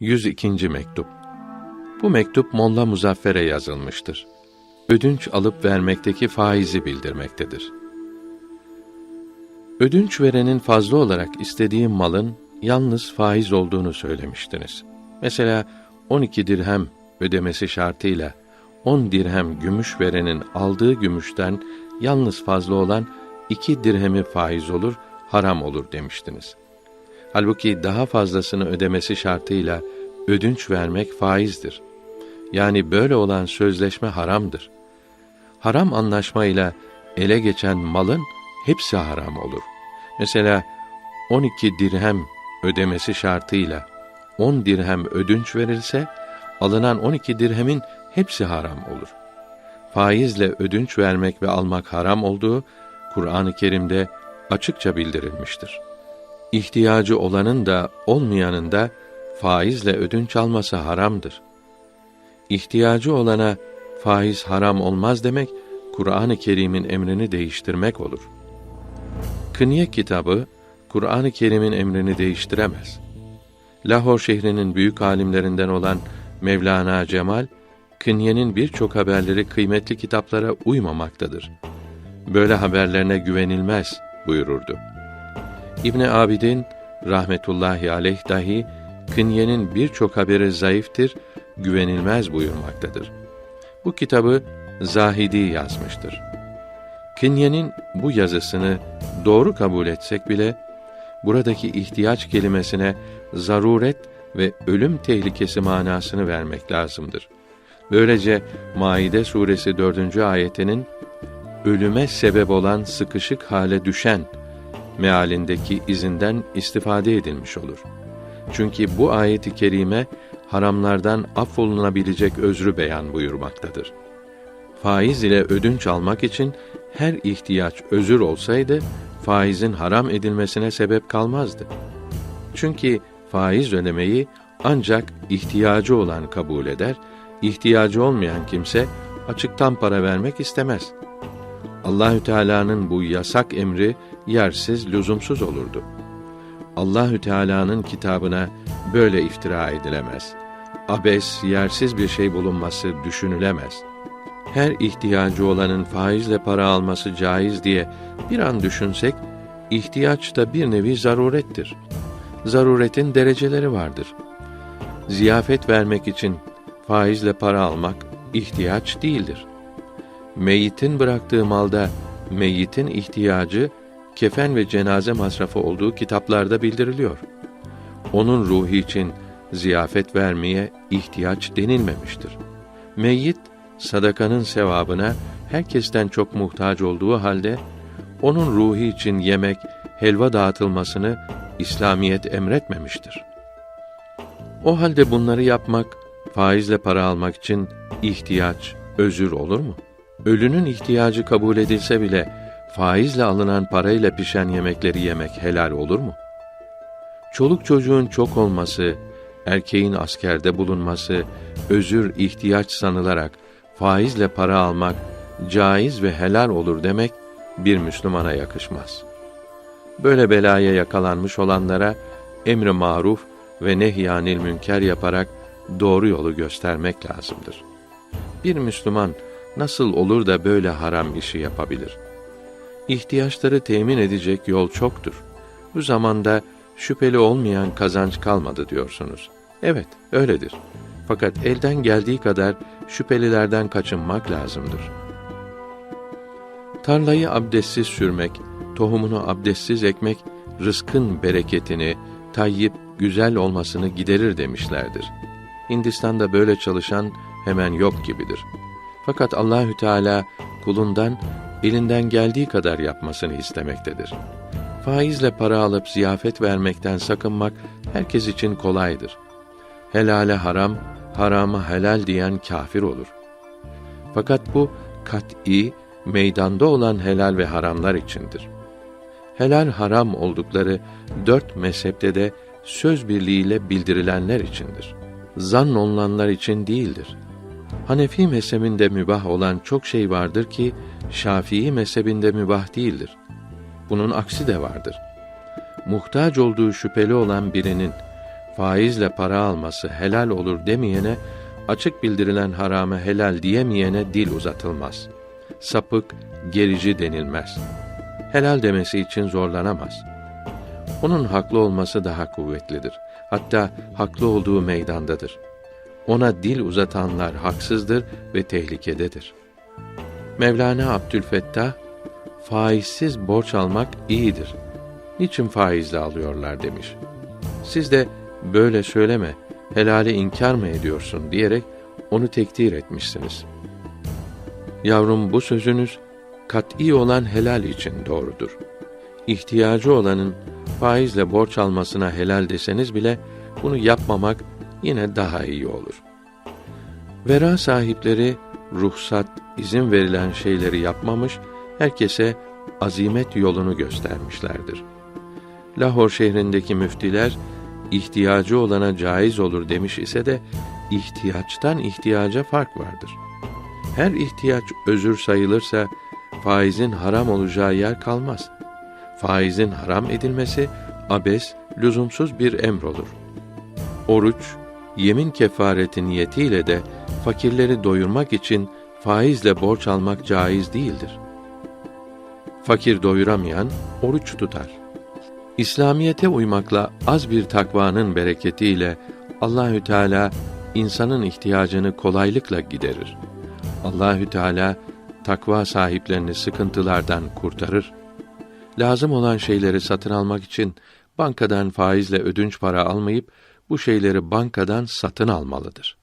102. mektup. Bu mektup Molla Muzaffer'e yazılmıştır. Ödünç alıp vermekteki faizi bildirmektedir. Ödünç verenin fazla olarak istediği malın yalnız faiz olduğunu söylemiştiniz. Mesela 12 dirhem ödemesi şartıyla 10 dirhem gümüş verenin aldığı gümüşten yalnız fazla olan 2 dirhemi faiz olur, haram olur demiştiniz. Halbuki daha fazlasını ödemesi şartıyla ödünç vermek faizdir. Yani böyle olan sözleşme haramdır. Haram anlaşmayla ele geçen malın hepsi haram olur. Mesela 12 dirhem ödemesi şartıyla 10 dirhem ödünç verilse alınan 12 dirhemin hepsi haram olur. Faizle ödünç vermek ve almak haram olduğu Kur'an-ı Kerim'de açıkça bildirilmiştir. İhtiyacı olanın da olmayanın da faizle ödünç alması haramdır. İhtiyacı olana faiz haram olmaz demek Kur'an-ı Kerim'in emrini değiştirmek olur. Kınye kitabı Kur'an-ı Kerim'in emrini değiştiremez. Lahor şehrinin büyük alimlerinden olan Mevlana Cemal, Kınye'nin birçok haberleri kıymetli kitaplara uymamaktadır. Böyle haberlerine güvenilmez buyururdu. İbn Abidin rahmetullahi aleyh dahi Kınye'nin birçok haberi zayıftır, güvenilmez buyurmaktadır. Bu kitabı Zahidi yazmıştır. Kınye'nin bu yazısını doğru kabul etsek bile buradaki ihtiyaç kelimesine zaruret ve ölüm tehlikesi manasını vermek lazımdır. Böylece Maide suresi 4. ayetinin ölüme sebep olan sıkışık hale düşen mealindeki izinden istifade edilmiş olur. Çünkü bu ayeti kerime haramlardan affolunabilecek özrü beyan buyurmaktadır. Faiz ile ödünç almak için her ihtiyaç özür olsaydı faizin haram edilmesine sebep kalmazdı. Çünkü faiz ödemeyi ancak ihtiyacı olan kabul eder, ihtiyacı olmayan kimse açıktan para vermek istemez. Allahü Teala'nın bu yasak emri yersiz, lüzumsuz olurdu. Allahü Teala'nın kitabına böyle iftira edilemez. Abes, yersiz bir şey bulunması düşünülemez. Her ihtiyacı olanın faizle para alması caiz diye bir an düşünsek, ihtiyaç da bir nevi zarurettir. Zaruretin dereceleri vardır. Ziyafet vermek için faizle para almak ihtiyaç değildir. Meyyitin bıraktığı malda meyyitin ihtiyacı kefen ve cenaze masrafı olduğu kitaplarda bildiriliyor. Onun ruhu için ziyafet vermeye ihtiyaç denilmemiştir. Meyyit sadakanın sevabına herkesten çok muhtaç olduğu halde onun ruhu için yemek, helva dağıtılmasını İslamiyet emretmemiştir. O halde bunları yapmak, faizle para almak için ihtiyaç, özür olur mu? Ölünün ihtiyacı kabul edilse bile faizle alınan parayla pişen yemekleri yemek helal olur mu? Çoluk çocuğun çok olması, erkeğin askerde bulunması, özür ihtiyaç sanılarak faizle para almak caiz ve helal olur demek bir Müslümana yakışmaz. Böyle belaya yakalanmış olanlara emri maruf ve nehyanil münker yaparak doğru yolu göstermek lazımdır. Bir Müslüman nasıl olur da böyle haram işi yapabilir? İhtiyaçları temin edecek yol çoktur. Bu zamanda şüpheli olmayan kazanç kalmadı diyorsunuz. Evet, öyledir. Fakat elden geldiği kadar şüphelilerden kaçınmak lazımdır. Tarlayı abdestsiz sürmek, tohumunu abdestsiz ekmek, rızkın bereketini, tayyip, güzel olmasını giderir demişlerdir. Hindistan'da böyle çalışan hemen yok gibidir. Fakat Allahü Teala kulundan elinden geldiği kadar yapmasını istemektedir. Faizle para alıp ziyafet vermekten sakınmak herkes için kolaydır. Helale haram, harama helal diyen kafir olur. Fakat bu kat'î meydanda olan helal ve haramlar içindir. Helal haram oldukları dört mezhepte de söz birliğiyle bildirilenler içindir. Zan olunanlar için değildir. Hanefi mezhebinde mübah olan çok şey vardır ki Şafii mezhebinde mübah değildir. Bunun aksi de vardır. Muhtaç olduğu şüpheli olan birinin faizle para alması helal olur demeyene, açık bildirilen harama helal diyemeyene dil uzatılmaz. Sapık, gerici denilmez. Helal demesi için zorlanamaz. Onun haklı olması daha kuvvetlidir. Hatta haklı olduğu meydandadır. Ona dil uzatanlar haksızdır ve tehlikededir. Mevlana Abdülfettah, faizsiz borç almak iyidir. Niçin faizle alıyorlar demiş. Siz de böyle söyleme, helali inkar mı ediyorsun diyerek onu tekdir etmişsiniz. Yavrum bu sözünüz kat'î olan helal için doğrudur. İhtiyacı olanın faizle borç almasına helal deseniz bile bunu yapmamak yine daha iyi olur. Vera sahipleri ruhsat, izin verilen şeyleri yapmamış, herkese azimet yolunu göstermişlerdir. Lahor şehrindeki müftiler ihtiyacı olana caiz olur demiş ise de ihtiyaçtan ihtiyaca fark vardır. Her ihtiyaç özür sayılırsa faizin haram olacağı yer kalmaz. Faizin haram edilmesi abes, lüzumsuz bir emr olur. Oruç, yemin kefareti niyetiyle de fakirleri doyurmak için faizle borç almak caiz değildir. Fakir doyuramayan oruç tutar. İslamiyete uymakla az bir takvanın bereketiyle Allahü Teala insanın ihtiyacını kolaylıkla giderir. Allahü Teala takva sahiplerini sıkıntılardan kurtarır. Lazım olan şeyleri satın almak için bankadan faizle ödünç para almayıp bu şeyleri bankadan satın almalıdır.